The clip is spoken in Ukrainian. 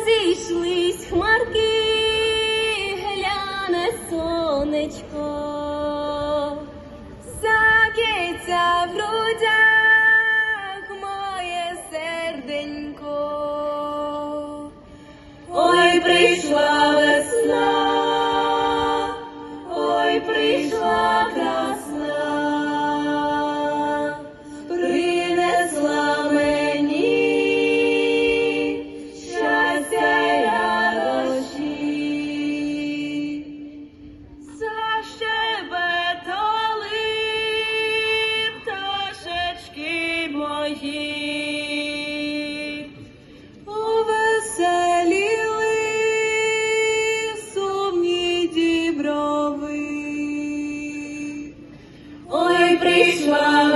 розійшлись хмарки, гляне сонечко, Сакиться в грудях моє серденько. Ой, прийшла. It's love.